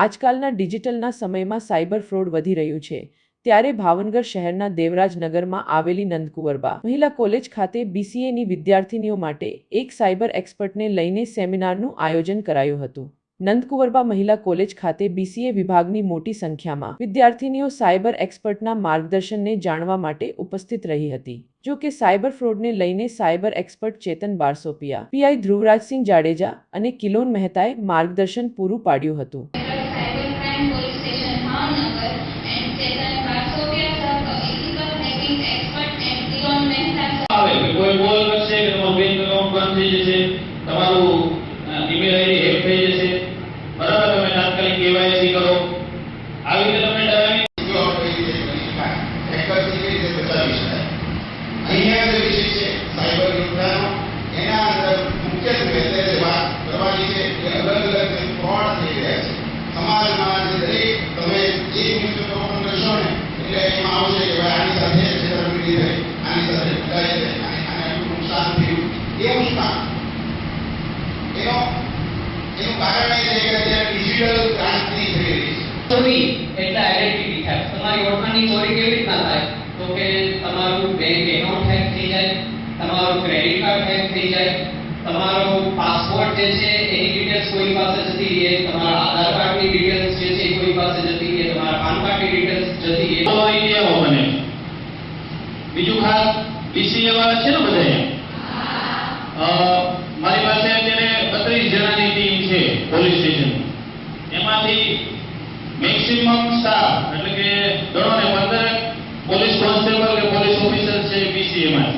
આજકાલના ડિજિટલના સમયમાં cyber fraud વધી રહ્યું છે. ત્યારે ભાવનગર શહેરના દેવરાજનગરમાં આવેલી નંદકુંવરબા મહિલા કોલેજ ખાતે બીસીએની વિદ્યાર્થીનીઓ માટે એક સાયબર એક્સપર્ટને લઈને સેમિનારનું આયોજન કરાયું હતું. નંદકુંવરબા મહિલા કોલેજ ખાતે બીસીએ વિભાગની મોટી સંખ્યામાં વિદ્યાર્થીનીઓ સાયબર એક્સપર્ટના માર્ગદર્શનને જાણવા માટે ઉપસ્થિત રહી હતી. જો કે સાયબર ફ્રોડને લઈને cyber expert Chetan Barsopiya PI Dhruvrajsinh Jadeja અને કિલોન મહેતાએ માર્ગદર્શન પૂરું પાડ્યું હતું. તમારું ઈમેલ આઈડી હેક થઈ જશે બરાબર તમે તાત્કાલિક કેવાયસી કરો આવી રીતે તમને ડરાવી અહીંયા જે વિષય છે સાયબર યોદ્ધાનો એના અંદર મુખ્યત્વે અત્યારે વાત કરવાની છે કે અલગ અલગ જે ફ્રોડ થઈ રહ્યા છે સમાજમાં જે દરેક તમે એક ન્યૂઝપેપર ઓપન કરશો ને એટલે એમાં આવશે કે ભાઈ આની સાથે છેતરપિંડી થઈ આની સાથે ઠગાઈ થઈ આને આને આટલું નુકસાન થયું એવું જ કામ એનો એનું કારણ એ છે કે અત્યારે ડિજિટલ ક્રાંતિ થઈ રહી છે ચોરી એટલે આઈડેન્ટિટી થેફ્ટ તમારી ઓળખાણની ચોરી કેવી રીતના થાય? તો કે તમારું બેંક એકાઉન્ટ હેક થઈ જાય, તમારું ક્રેડિટ કાર્ડ હેક થઈ જાય, તમારો પાસપોર્ટ જે છે એની ડિટેલ્સ કોઈ પાસે જતી રહે, તમારા આધાર કાર્ડની ડિટેલ્સ જે છે કોઈ પાસે જતી રહે, તમારા પાન કાર્ડની ડિટેલ્સ જતી રહે. તો ઇન્ડિયાઓ બને બીજું ખાસ બીસીએ વાળા છે ને બધા મારી પાસે અત્યારે બત્રીસ જણાની ટીમ છે પોલીસ સ્ટેશન એમાંથી મેક્સિમમ એટલે કે ગણો ને પંદર પોલીસ કોન્સ્ટેબલ કે પોલીસ ઓફિસર છે બીસીએ માં.